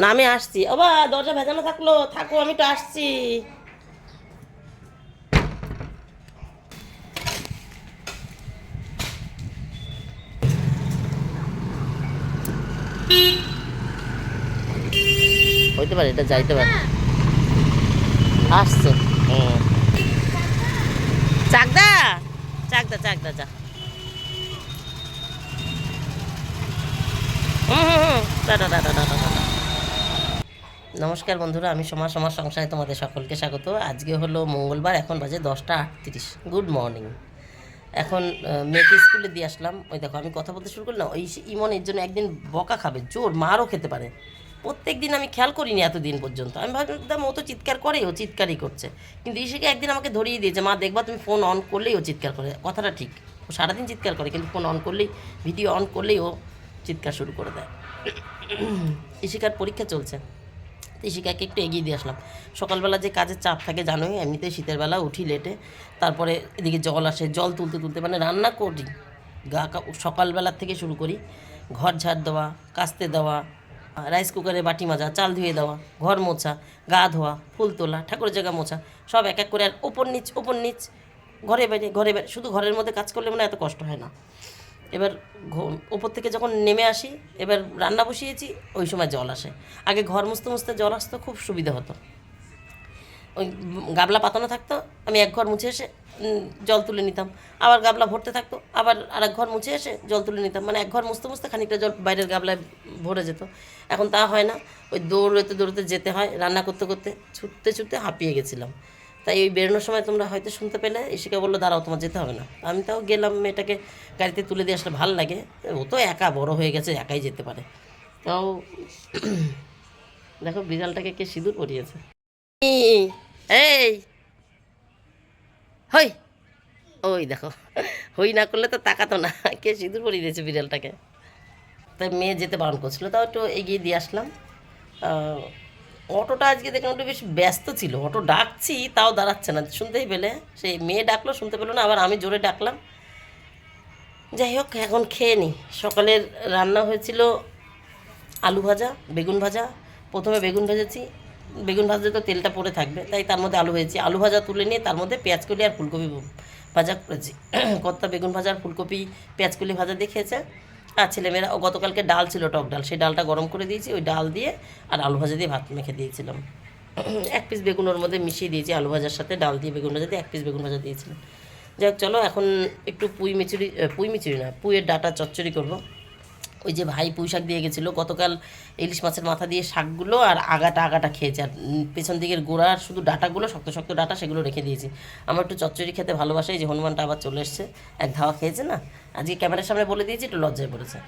না, আমি আসছি। দরজা ভেজানো থাকল। থাকো, আমি তো আসছি। হইতে পারে, এটা যাইতে পারে। আসছে। চাকদা? চাকদা চাকদা, যা। নমস্কার বন্ধুরা, আমি সমাজ সমাজ সংসারে তোমাদের সকলকে স্বাগত। আজকে হলো মঙ্গলবার, এখন বাজে দশটা আটত্রিশ। Good morning. এখন মেয়েকে স্কুলে দিয়ে আসলাম। ওই দেখো, আমি কথা বলতে শুরু করলাম, ওই ইমন এর জন্য একদিন বকা খাবে, জোর মারও খেতে পারে। প্রত্যেক দিন আমি খেয়াল করিনি এতদিন পর্যন্ত। আমি ভাবতাম ও তো চিৎকার করে, ও চিৎকারই করছে। কিন্তু ইসেকে একদিন আমাকে ধরিয়ে দিয়েছে, মা, দেখবা তুমি ফোন অন করলেই ও চিৎকার করে। কথাটা ঠিক, ও সারাদিন চিৎকার করে, কিন্তু ফোন অন করলেই, ভিডিও অন করলেই ও চিৎকার শুরু করে দেয়। ইশিকার পরীক্ষা চলছে। ইশিকাকে একটু এগিয়ে দিয়ে আসলাম। সকালবেলা যে কাজের চাপ থাকে, জানোই এমনিতে শীতের বেলা উঠি লেটে তারপরে এদিকে জল আসে, জল তুলতে তুলতে মানে রান্না করি। গা সকালবেলা থেকে শুরু করি। ঘর ঝাড় দেওয়া, কাস্তে দেওয়া রাইস কুকারে বাটি মাজা, চাল ধুয়ে দেওয়া, ঘর মোছা, গা ধোয়া, ফুল তোলা, ঠাকুরের জায়গা মোছা, সব এক এক করে আর ওপর নিচ ওপর নিচ, ঘরে বাইরে ঘরে বাইরে, শুধু ঘরের মধ্যে কাজ করলে মনে এত কষ্ট হয় না। এবার ওপর থেকে যখন নেমে আসি, এবার রান্না বসিয়েছি, ওই সময় জল আসে। আগে ঘর মুছতে মুছতে জল আসতো, খুব সুবিধা হতো। ওই গাবলা পাতানো থাকতো, আমি এক ঘর মুছে এসে জল তুলে নিতাম। আবার গাবলা ভরতে থাকতো, আবার আরেক ঘর মুছে এসে জল তুলে নিতাম। মানে এক ঘর মুছতে মুছতে খানিকটা জল বাইরের গাবলায় ভরে যেত। এখন তা হয় না, ওই দৌড়তে দৌড়তে যেতে হয়, রান্না করতে করতে, ছুটতে ছুটতে হাঁপিয়ে গেছিলাম। তাই ওই বেরোনোর সময় তোমরা হয়তো শুনতে পেলে ইশিকা বলল দাঁড়াও তোমার যেতে হবে না। আমি তাও গেলাম মেয়েটাকে গাড়িতে তুলে দিয়ে আসলে ভালো লাগে। ও তো একা বড় হয়ে গেছে একাই যেতে পারে। তাও দেখো বিড়ালটাকে কে সিঁদুর পরিয়েছে। এই, হই ওই দেখো হই না করলে তো তাকাতো না কে সিঁদুর পরিয়ে দিয়েছে বিড়ালটাকে। তাই মেয়ে যেতে বারণ করছিল তাও একটু এগিয়ে দিয়ে আসলাম। অটোটা আজকে দেখলাম একটু বেশ ব্যস্ত ছিল। অটো ডাকছি, তাও দাঁড়াচ্ছে না। শুনতেই পেলে। সেই মেয়ে ডাকলো, শুনতে পেল না, আবার আমি জোরে ডাকলাম। যাই হোক, এখন খেয়ে নিই সকালের রান্না হয়েছিল আলু ভাজা, বেগুন ভাজা। প্রথমে বেগুন ভেজেছি। বেগুন ভাজলে তো তেলটা পড়ে থাকবে, তাই তার মধ্যে আলু ভেজেছি। আলু ভাজা তুলে নিয়ে তার মধ্যে পেঁয়াজ কলি আর ফুলকপি ভাজা করেছি। কর্তা বেগুন ভাজা আর ফুলকপি পেঁয়াজ কলি ভাজা দিয়ে খেয়েছে। আর ছেলেমেয়েরা গতকালকে ডাল ছিল, টক ডাল। সেই ডালটা গরম করে দিয়েছি, ওই ডাল দিয়ে আর আলু ভাজা দিয়ে ভাত মেখে দিয়েছিলাম। এক পিস বেগুনের মধ্যে মিশিয়ে দিয়েছি আলু ভাজার সাথে, ডাল দিয়ে বেগুন ভাজা দিয়ে এক পিস বেগুন ভাজা দিয়েছিলাম। যাই হোক, চলো, এখন একটু পুঁই মিচুরি পুঁই মিচুরি না পুঁয়ের ডাটা চচ্চড়ি করব। ওই যে ভাই পুঁই শাক দিয়ে গেছিল, গতকাল ইলিশ মাছের মাথা দিয়ে শাকগুলো আর আগাটা আগাটা খেয়েছে। আর পেছন দিকের গোড়া আর শুধু ডাটাগুলো, শক্ত শক্ত ডাটা সেগুলো রেখে দিয়েছি। আমার একটু চচ্চড়ি খেতে ভালোবাসে যে হনুমানটা আবার চলে এসছে, এক ধাওয়া খেয়েছে না? আজকে ক্যামেরার সামনে বলে দিয়েছি, একটু লজ্জায় পড়েছে।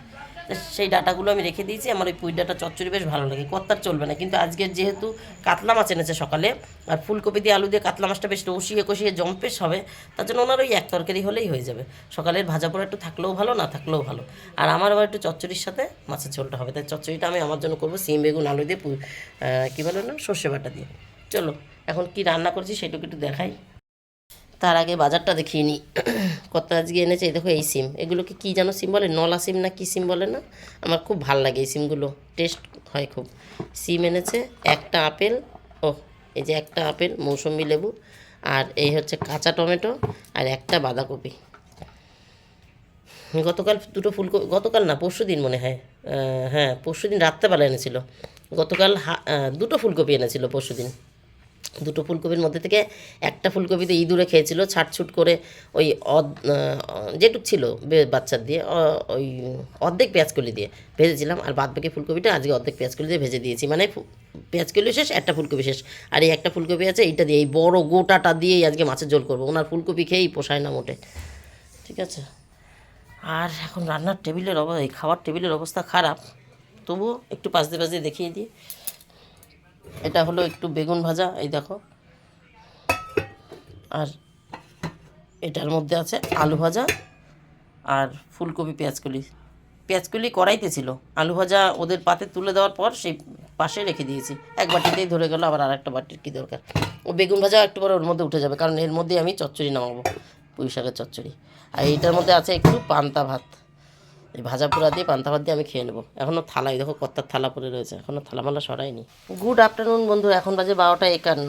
সেই ডাটাগুলো আমি রেখে দিয়েছি। আমার ওই পুঁই ডাটা চচ্চড়ি বেশ ভালো লাগে। কত্তার চলবে না। কিন্তু আজকের যেহেতু কাতলা মাছ এনেছে সকালে, আর ফুলকপি দিয়ে আলু দিয়ে কাতলা মাছটা বেশ রসিয়ে কষিয়ে জম্পেশ হবে, তার জন্য ওনার ওই এক তরকারি হলেই হয়ে যাবে। সকালের ভাজা পোড়া একটু থাকলেও ভালো, না থাকলেও ভালো। আর আমার আবার একটু চচ্চড়ির সাথে মাছের ঝোলটা হবে। তাই চচ্চড়িটা আমি আমার জন্য করব সিম, বেগুন, আলু দিয়ে কী বলে না সর্ষে বাটা দিয়ে। চলো, এখন কি রান্না করছি সেটুকু একটু দেখাই। তার আগে বাজারটা দেখিয়ে নিই কত আজকে এনেছে দেখো এই সিম। এগুলোকে কী যেন সিম বলে, নলা সিম না কী সিম বলে না? আমার খুব ভালো লাগে এই সিমগুলো, টেস্ট হয় খুব। সিম এনেছে, একটা আপেল, ও, এই যে একটা আপেল মৌসুম্বি লেবু, আর এই হচ্ছে কাঁচা টমেটো, আর একটা বাঁধাকপি। গতকাল দুটো ফুলকপি গতকাল না, পরশু দিন মনে হয় হ্যাঁ পরশু দিন রাত্রেবেলা এনেছিল। গতকাল হা- দুটো ফুলকপি এনেছিল পরশু দিন। দুটো ফুলকপির মধ্যে থেকে একটা ফুলকপিতে ইঁদুরে খেয়েছিল, ছাটছুট করে ওই যেটুক ছিল বাচ্চার দিয়ে ওই অর্ধেক পেঁয়াজকলি দিয়ে ভেজেছিলাম আর বাদ বাকি ফুলকপিটা আজকে অর্ধেক পেঁয়াজকলি দিয়ে ভেজে দিয়েছি। মানে পেঁয়াজকলি শেষ, একটা ফুলকপি শেষ। আর এই একটা ফুলকপি আছে, এইটা দিয়ে, এই বড় গোটাটা দিয়েই আজকে মাছের ঝোল করব। ওনার ফুলকপি খেয়েই পোষায় না মোটে। ঠিক আছে? আর এখন রান্নার টেবিলের অবস্থা এই খাওয়ার টেবিলের অবস্থা খারাপ। তবুও একটু পাশ দিয়ে পাশ দিয়ে দেখিয়ে দিই। এটা হলো একটু বেগুন ভাজা, এই দেখো। আর এটার মধ্যে আছে আলু ভাজা আর ফুলকপি পেঁয়াজকলি। পেঁয়াজকলি কড়াইতে ছিল। আলু ভাজা ওদের পাতে তুলে দেওয়ার পর সেই পাশে রেখে দিয়েছি। এক বাটিতেই ধরে গেল, আবার আর একটা বাটির কী দরকার। ও বেগুন ভাজা একটু পরে ওর মধ্যে উঠে যাবে, কারণ এর মধ্যে আমি চচ্চড়ি নামাবো, পুঁই শাকের চচ্চড়ি। আর এইটার মধ্যে আছে একটু পান্তা ভাত। এই ভাজা পোড়া দিয়ে, পান্তা ভাত দিয়ে আমি খেয়ে নেব। এখনও থালাই দেখো কত্তার থালা পড়ে রয়েছে। এখনও থালা মালা সরাইনি। গুড আফটারনুন বন্ধু। এখন বাজে বারোটা একান্ন।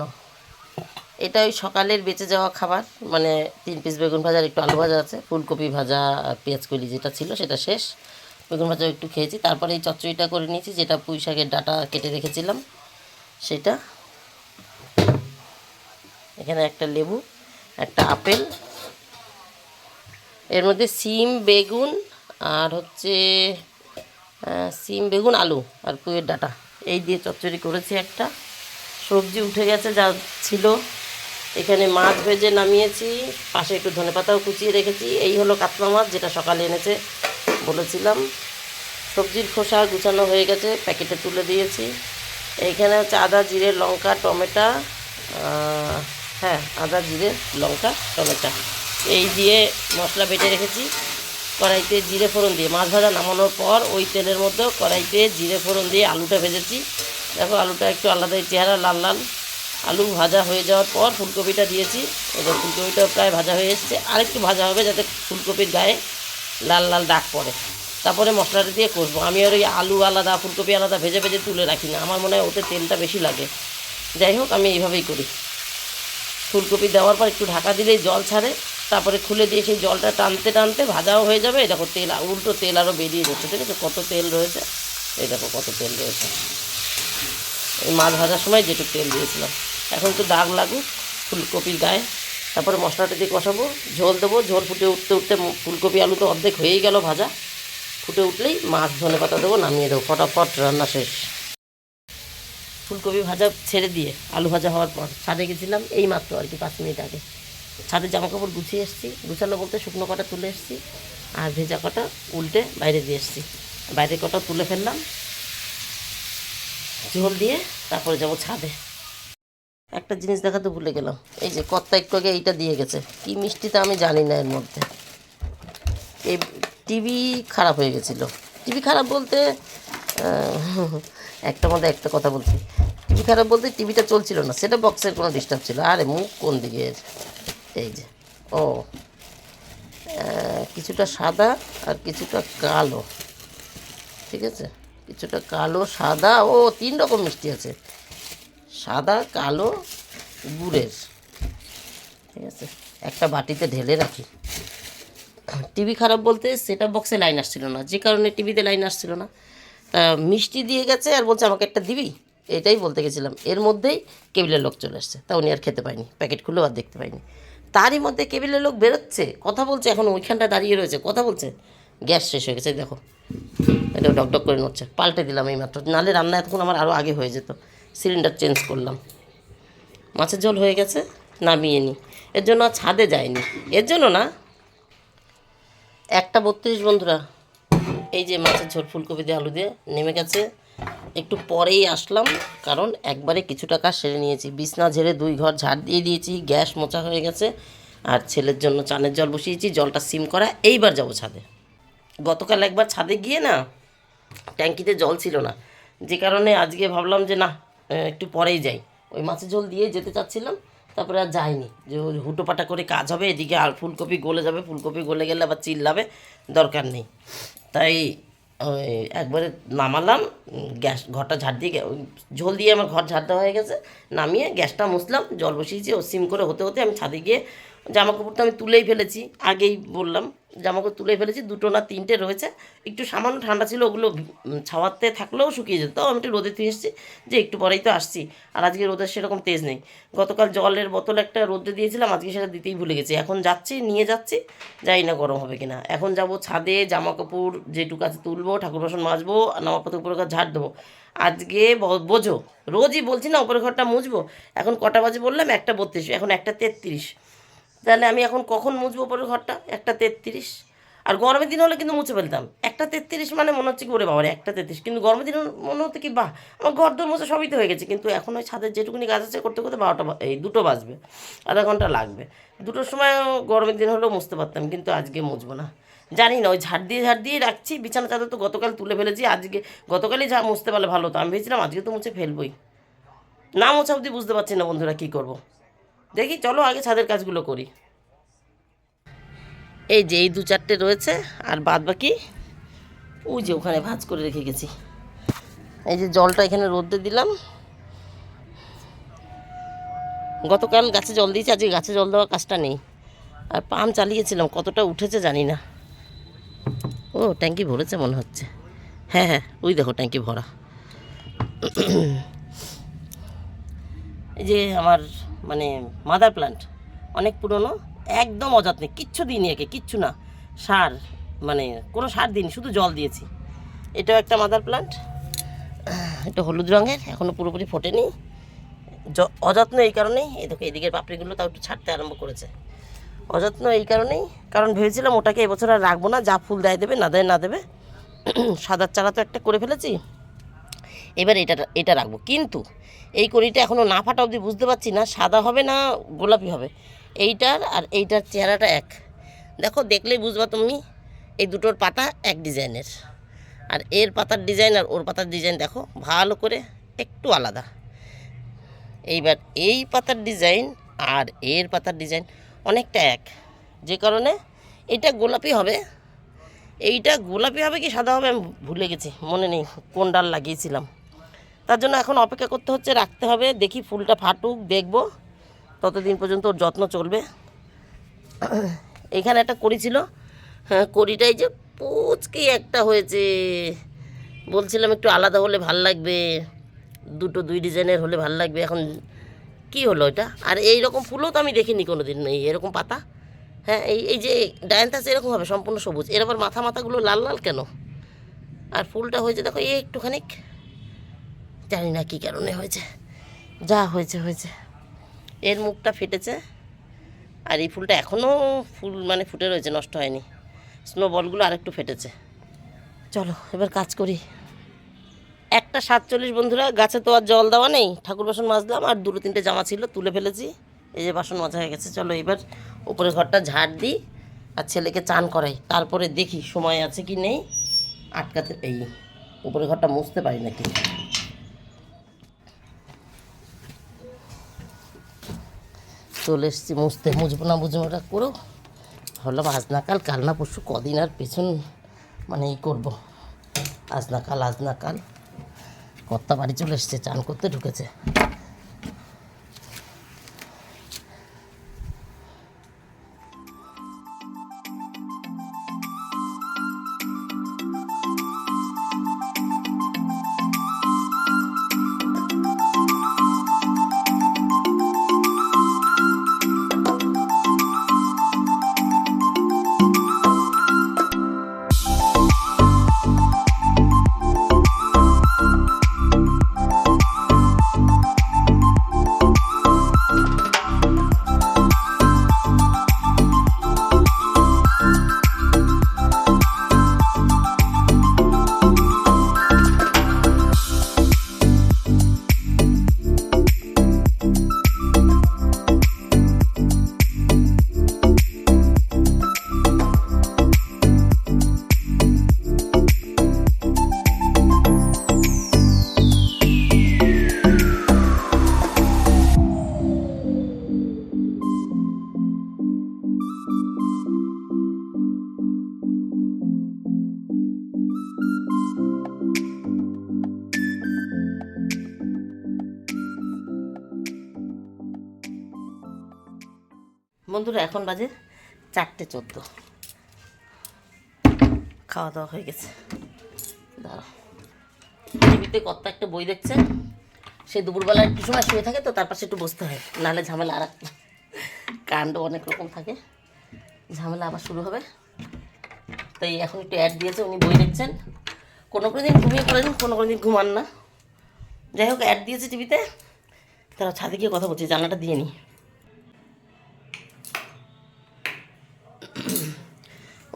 এটা ওই সকালের বেঁচে যাওয়া খাবার। মানে তিন পিস বেগুন ভাজার একটু আলু ভাজা আছে। ফুলকপি ভাজা আর পেঁয়াজ কলি যেটা ছিল, সেটা শেষ। বেগুন ভাজা একটু খেয়েছি। তারপরে এই চচ্চড়িটা করে নিয়েছি, যেটা পুঁই শাকের ডাটা কেটে রেখেছিলাম। সেটা। এখানে একটা লেবু, একটা আপেল। এর মধ্যে সিম, বেগুন আর হচ্ছে সিম, বেগুন, আলু আর পুয়ের ডাটা। এই দিয়ে চচ্চড়ি করেছি একটা। সবজি উঠে গেছে, যা ছিল। এখানে মাছ ভেজে নামিয়েছি। পাশে একটু ধনেপাতাও কুচিয়ে রেখেছি। এই হলো কাতলা মাছ, যেটা সকালে এনেছে বলেছিলাম। সবজির খোসা গুছানো হয়ে গেছে, প্যাকেটে তুলে দিয়েছি। এইখানে হচ্ছে আদা, জিরে, লঙ্কা, টমেটা হ্যাঁ আদা, জিরে, লঙ্কা, টমেটো। এই দিয়ে মশলা বেটে রেখেছি। কড়াইতে জিরে ফোড়ন দিয়ে মাছ ভাজা নামানোর পর ওই তেলের মধ্যেও কড়াইতে জিরে ফোড়ন দিয়ে আলুটা ভেজেছি। দেখো, আলুটা একটু আলাদাই চেহারা, লাল লাল। আলু ভাজা হয়ে যাওয়ার পর ফুলকপিটা দিয়েছি। এবার ফুলকপিটা প্রায় ভাজা হয়ে এসছে। আরেকটু ভাজা হবে যাতে ফুলকপির গায়ে লাল লাল দাগ পড়ে। তারপরে মশলাটা দিয়ে কষবো। আমি আর ওই আলু আলাদা, ফুলকপি আলাদা ভেজে ভেজে তুলে রাখি না। আমার মনে হয় ওতে তেলটা বেশি লাগে। যাই হোক, আমি এইভাবেই করি। ফুলকপি দেওয়ার পর একটু ঢাকা দিলেই জল ছাড়ে। তারপরে খুলে দিয়ে সেই জলটা টানতে টানতে ভাজাও হয়ে যাবে। দেখো তেল, উল্টো তেল আরও বেরিয়ে যাচ্ছে, ঠিক আছে? কত তেল রয়েছে? এই দেখো কত তেল রয়েছে। এই মাছ ভাজার সময় যেটুকু তেল দিয়েছিলাম। এখন একটু দাগ লাগুক ফুলকপির গায়ে। তারপরে মশলাটা দিয়ে কষাবো, ঝোল দেবো। ঝোল ফুটে উঠতে উঠতে ফুলকপি আলু তো অর্ধেক হয়েই গেল ভাজা। ফুটে উঠলেই মাছ ধনে পাতা দেবো, নামিয়ে দেবো। ফটাফট রান্না শেষ। ফুলকপি ভাজা ছেড়ে দিয়ে আলু ভাজা হওয়ার পর ছাদে গেছিলাম, এই মাত্র আর কি, পাঁচ মিনিট আগে। ছাদে জামা কাপড় গুছিয়ে এসেছি। গুছানো বলতে শুকনো কটা তুলে এসেছি আর ভেজা কটা উল্টে বাইরে দিয়ে এসেছি। বাইরে কটা তুলে ফেললাম, ঝোল দিয়ে তারপরে যাব ছাদে। একটা জিনিস দেখাতে ভুলে গেলাম, এই যে কত্তা একটু আগে এইটা দিয়ে গেছে। কি মিষ্টিটা আমি জানি না এর মধ্যে। এই টিভি খারাপ হয়ে গেছিল। টিভি খারাপ বলতে একটা মধ্যে একটা কথা বলছি। টিভি খারাপ বলতে টিভিটা চলছিল না, সেটা বক্সের কোনো ডিস্টার্ব ছিল। আরে মুখ কোন দিকে? এই যে, ও কিছুটা সাদা আর কিছুটা কালো, ঠিক আছে? কিছুটা কালো, সাদা, ও, তিন রকম মিষ্টি আছে। সাদা, কালো, গুড়ের, ঠিক আছে? একটা বাটিতে ঢেলে রাখি। টিভি খারাপ বলতে সেটা বক্সে লাইন আসছিল না, যে কারণে টিভিতে লাইন আসছিল না। তা মিষ্টি দিয়ে গেছে আর বলছে, আমাকে একটা দিবি? এটাই বলতে গেছিলাম। এর মধ্যেই কেবিলের লোক চলে আসছে। তা উনি আর খেতে পায়নি প্যাকেট খুলেও আর দেখতে পাইনি তারই মধ্যে কেবিলের লোক বেরোচ্ছে। কথা বলছে, এখন ওইখানটা দাঁড়িয়ে রয়েছে। কথা বলছে। গ্যাস শেষ হয়ে গেছে দেখো। এটা ডক ডক করে নড়ছে। পাল্টে দিলাম এই মাত্র। নালে রান্না এতক্ষণ আমার আরও আগে হয়ে যেত। সিলিন্ডার চেঞ্জ করলাম। মাছের ঝোল হয়ে গেছে, নামিয়ে নি। এর জন্য ছাদে যায়নি এর জন্য না, একটা বত্রিশ বন্ধুরা, এই যে মাছের ঝোল, ফুলকপি দিয়ে, আলু দিয়ে নেমে গেছে। একটু পরেই আসলাম, কারণ একবারে কিছু টাকা সেরে নিয়েছি। বিছনা ঝেড়ে দুই ঘর ঝাড় দিয়ে দিয়েছি, গ্যাস মোচা হয়ে গেছে, আর ছেলের জন্য চানের জল বসিয়েছি, জলটা সিম করা, এইবার যাব ছাদে। গতকাল একবার ছাদে গিয়ে না, ট্যাঙ্কিতে জল ছিল না। যে কারণে আজকে ভাবলাম যে না একটু পরেই যাই। ওই মাছের ঝোল দিয়ে যেতে চাচ্ছিলাম, তারপরে আর যাইনি। যে হুটোপাটা করে কাজ হবে, এদিকে আর ফুলকপি গলে যাবে, ফুলকপি গলে গেলে আবার চিল্লাবে, দরকার নেই। তাই একবারে নামালাম, গ্যাস ঘরটা ঝাড় দিয়ে ঝোল দিয়ে আমার ঘর ঝাড় দেওয়া হয়ে গেছে, নামিয়ে গ্যাসটা মুছলাম, জল বসিয়েছি, ও সিম করে হতে হতে আমি ছাদে গিয়ে জামা কাপড়টা আমি তুলেই ফেলেছি, আগেই বললাম জামা কাপড় তুলে ফেলেছি, দুটো না তিনটে রয়েছে। একটু সামান্য ঠান্ডা ছিল, ওগুলো ছাওয়াতে থাকলেও শুকিয়ে যেত, তাও আমি একটু রোদে দিয়ে এসেছি, যে একটু পরেই তো আসছি, আর আজকে রোদের সেরকম তেজ নেই। গতকাল জলের বোতল একটা রোদে দিয়েছিলাম, আজকে সেটা দিতেই ভুলে গেছি। এখন যাচ্ছি, নিয়ে যাচ্ছি যাই না গরম হবে কিনা। এখন যাব ছাদে জামা কাপড় যেটুকু আছে তুলবো, ঠাকুর বাসন মাজবো, আর নামা পাতা উপরে ঝাড় দেবো। আজকে বোঝো, রোজই বলছি না উপরে ঘরটা মুছবো। এখন কটা বাজে বললাম, একটা বত্রিশ, এখন একটা তেত্রিশ। তাহলে আমি এখন কখন মুছবো পরের ঘরটা? একটা তেত্রিশ। আর গরমের দিন হলে কিন্তু মুছে ফেলতাম। একটা তেত্রিশ মানে মনে হচ্ছে কি, ওরে বাবার, একটা তেত্রিশ। কিন্তু গরমের দিন মনে হতো কি, বাহ, আমার ঘর দর মোছা সবই তো হয়ে গেছে। কিন্তু এখন ওই ছাদের যেটুকুনি গাছ আছে, করতে করতে বারোটা এই দুটো বাজবে। আধা ঘণ্টা লাগবে। দুটোর সময় গরমের দিন হলেও মুছতে পারতাম, কিন্তু আজকে মুছবো না। জানি না, ওই ঝাড় দিয়ে ঝাড় দিয়ে রাখছি। বিছানা চাদর তো গতকাল তুলে ফেলেছি। আজকে গতকালই যা মুছতে পারলে ভালো হতো। আমি ভেবেছিলাম আজকে তো মুছে ফেলবই। না মোছা অবধি বুঝতে পারছি না বন্ধুরা কী করব। দেখি, চলো আগে ছাদের কাজগুলো করি। এই যে এই দু চারটে রয়েছে, আর বাদ বাকি ওই যে ওখানে ভাজ করে রেখে গেছি। এই যে জলটা এখানে রোদ্দে দিলাম। গতকাল গাছে জল দিয়েছি, আজকে গাছে জল দেওয়ার কাজটা নেই। আর পাম্প চালিয়েছিলাম, কতটা উঠেছে জানি না। ও, ট্যাঙ্কি ভরেছে মনে হচ্ছে। হ্যাঁ হ্যাঁ ওই দেখো ট্যাঙ্কি ভরা। এই যে আমার মানে মাদার প্ল্যান্ট অনেক পুরনো, একদম অযত্নে, কিচ্ছু দিইনি একে, কিচ্ছু না। সার মানে কোনো সার দিইনি, শুধু জল দিয়েছি। এটাও একটা মাদার প্ল্যান্ট এটা হলুদ রঙের এখনও পুরোপুরি ফোটেনি। অযত্ন এই কারণেই, এই দেখো, এদিকের পাপড়িগুলো তাও একটু ছাড়তে আরম্ভ করেছে। অযত্ন এই কারণেই, কারণ ভেবেছিলাম ওটাকে এবছর আর রাখব না, যা ফুল দেয় দেবে, না দেয় না দেবে। সাদার চারা তো একটা করে ফেলেছি। এবার এটা এটা রাখব। কিন্তু এই কড়িটা এখনও না ফাটা অবধি বুঝতে পারছি না, সাদা হবে না গোলাপি হবে। এইটার আর এইটার চেহারাটা এক। দেখো, দেখলেই বুঝবা তুমি এই দুটোর পাতা এক ডিজাইনের। আর এর পাতার ডিজাইন আর ওর পাতার ডিজাইন দেখো, ভালো করে একটু আলাদা। এইবার এই পাতার ডিজাইন আর এর পাতার ডিজাইন অনেকটা এক। যে কারণে এটা গোলাপি হবে। এইটা গোলাপি হবে কি সাদা হবে আমি ভুলে গেছি, মনে নেই, কোন ডাল লাগিয়েছিলাম। তার জন্য এখন অপেক্ষা করতে হচ্ছে, রাখতে হবে, দেখি ফুলটা ফাটুক, দেখব। ততদিন পর্যন্ত ওর যত্ন চলবে। এখানে একটা করি ছিল। হ্যাঁ কড়িটাই যে পুচকি একটা হয়েছে। বলছিলাম একটু আলাদা হলে ভালো লাগবে, দুটো দুই ডিজাইনের হলে ভালো লাগবে। এখন কি হলো এটা? আর এই রকম ফুলও তো আমি দেখিনি কোনো দিন এই এরকম পাতা। হ্যাঁ এই এই যে ডায়ান্থাস এরকম হবে, সম্পূর্ণ সবুজ। এর আবার মাথা মাথাগুলো লাল লাল কেন? আর ফুলটা হয়েছে, দেখো, এই একটুখানিক। জানি না কী কারণে হয়েছে। যা হয়েছে হয়েছে। এর মুখটা ফেটেছে আর এই ফুলটা এখনও ফুল মানে ফুটে রয়েছে, নষ্ট হয়নি। স্নো বলগুলো আরেকটু ফেটেছে। চলো, এবার কাজ করি। একটা সাতচল্লিশ বন্ধুরা, গাছে তো আর জল দেওয়া নেই। ঠাকুর বাসন মাজলাম আর দুটো তিনটে জামা ছিল, তুলে ফেলেছি। এই যে বাসন মাজা হয়ে গেছে, চলো এবার উপরের ঘরটা ঝাড় দিই আর ছেলেকে চান করাই। তারপরে দেখি সময় আছে কি নেই। আটকাতে, এই, উপরের ঘরটা মুছতে পারি নাকি? চলে এসেছি, মুছতে মুছবো না বুঝব ওটা করো। ভাবলাম আজ না কাল কাল না পরশু, কদিন আর পেছন মানে ই করব। আজ না কাল আজ না কাল কর্তা বাড়ি চলে এসছে, চান করতে ঢুকেছে। বন্ধুরা, এখন বাজে চারটে চোদ্দ। খাওয়া দাওয়া হয়ে গেছে। দাঁড়াও। টিভিতে কত একটা বই দেখছে। সে দুপুরবেলা একটু সময় শুয়ে থাকে তো তার পাশে একটু বসতে হয়। নাহলে ঝামেলা আর কাণ্ড অনেক রকম থাকে। ঝামেলা আবার শুরু হবে। তাই এখন একটু অ্যাড দিয়েছে, উনি বই দেখছেন। কোনো কোনো দিন ঘুমিয়ে পড়েন কোনো কোনো দিন ঘুমান না। যাই হোক অ্যাড দিয়েছে টিভিতে। তারা ছাদে গিয়ে কথা বলছি, জানলাটা দিয়ে নিই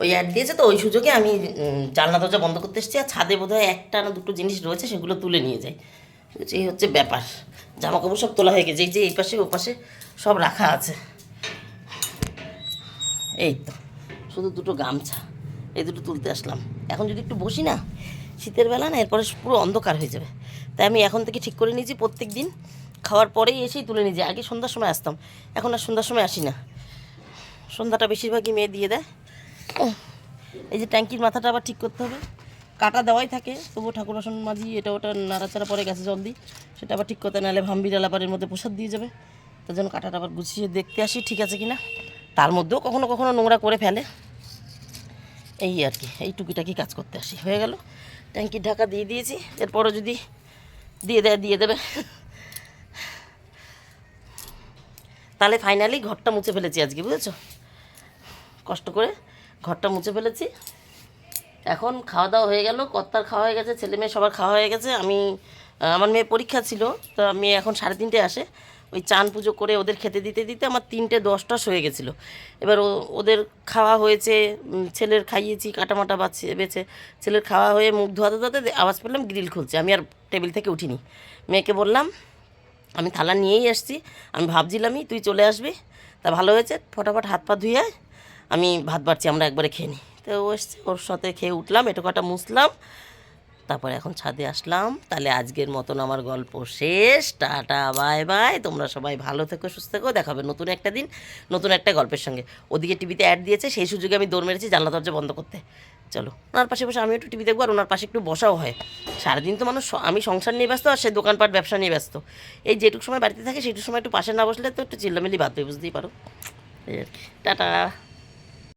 ওই অ্যাড দিয়েছে তো ওই সুযোগে আমি জানলা দরজা বন্ধ করতে এসেছি, আর ছাদে বোধহয় একটা না দুটো জিনিস রয়েছে, সেগুলো তুলে নিয়ে যাই। এই হচ্ছে ব্যাপার জামা কাপড় সব তোলা হয়ে গেছে, এই যে এই পাশে, ও পাশে সব রাখা আছে। এই তো, শুধু দুটো গামছা, এই দুটো তুলতে আসলাম। এখন যদি একটু বসি না, শীতের বেলা না, এরপরে পুরো অন্ধকার হয়ে যাবে। তাই আমি এখন থেকে ঠিক করে নিয়েছি, প্রত্যেক দিন খাওয়ার পরেই এসেই তুলে নিয়ে যাই আগে সন্ধ্যার সময় আসতাম, এখন আর সন্ধ্যার সময় আসি না। সন্ধ্যাটা বেশিরভাগই মেয়ে দিয়ে দেয় এই যে ট্যাঙ্কির মাথাটা আবার ঠিক করতে হবে। কাটা দেওয়াই থাকে, তবুও ঠাকুর বাসন মাঝি, এটা ওটা নাড়াচাড়া পরে গেছে জল দিই। সেটা আবার ঠিক করতে নাহলে ভাম্বির আলাপারের মধ্যে প্রসাদ দিয়ে যাবে। তার জন্য কাটাটা আবার গুছিয়ে দেখতে আসি, ঠিক আছে কি না তার মধ্যেও কখনো কখনো নোংরা করে ফেলে। এই আর কি, এই টুকিটাকি কাজ করতে আসি। হয়ে গেল। ট্যাঙ্কির ঢাকা দিয়ে দিয়েছি। এরপরও যদি দিয়ে দেয়, দিয়ে দেবে। তাহলে ফাইনালি ঘরটা মুছে ফেলেছি আজকে, বুঝেছ? কষ্ট করে ঘরটা মুছে ফেলেছি। এখন খাওয়া দাওয়া হয়ে গেল, কর্তার খাওয়া হয়ে গেছে, ছেলে মেয়ে সবার খাওয়া হয়ে গেছে। আমি আমার মেয়ে পরীক্ষা ছিল, তো আমি এখন সাড়ে তিনটে আসে। ওই চান পুজো করে ওদের খেতে দিতে দিতে আমার তিনটে দশটা হয়ে গেছিল। এবার ওদের খাওয়া হয়েছে ছেলের খাইয়েছি, কাটামাটা বাচ্ছে বেছে। ছেলের খাওয়া হয়ে মুখ ধোয়াতে ধোয়াতে আওয়াজ পেলাম গ্রিল খুলছে। আমি আর টেবিল থেকে উঠিনি। মেয়েকে বললাম, আমি থালা নিয়েই আসছি। আমি ভাবছিলামই তুই চলে আসবি। তা ভালো হয়েছে, ফটাফট হাত পা ধুয়ে আমি ভাত বাড়ছি, আমরা একবারে খেয়ে নিই। তো ও এসছে, ওর সাথে খেয়ে উঠলাম, এটু কটা মুছলাম। তারপরে এখন ছাদে আসলাম। তাহলে আজকের মতন আমার গল্প শেষ। Tata, bye bye. তোমরা সবাই ভালো থেকো, সুস্থ থেকো। দেখাবে নতুন একটা দিন, নতুন একটা গল্পের সঙ্গে। ওদিকে টিভিতে অ্যাড দিয়েছে, সেই সুযোগে আমি দৌড় মেরেছি জানলা দরজা বন্ধ করতে। চলো, ওনার পাশে বসে আমি একটু টিভি দেখব, আর ওনার পাশে একটু বসাও হয়। সারাদিন তো মানুষ, আমি সংসার নিয়ে ব্যস্ত, আর সে দোকানপাট, ব্যবসা নিয়ে ব্যস্ত। এই যেটুকু সময় বাড়িতে থাকে, সেইটুকু সময় একটু পাশে না বসলে তো একটু চিল্লামিলি বাদ, বুঝতেই পারো। টাটা।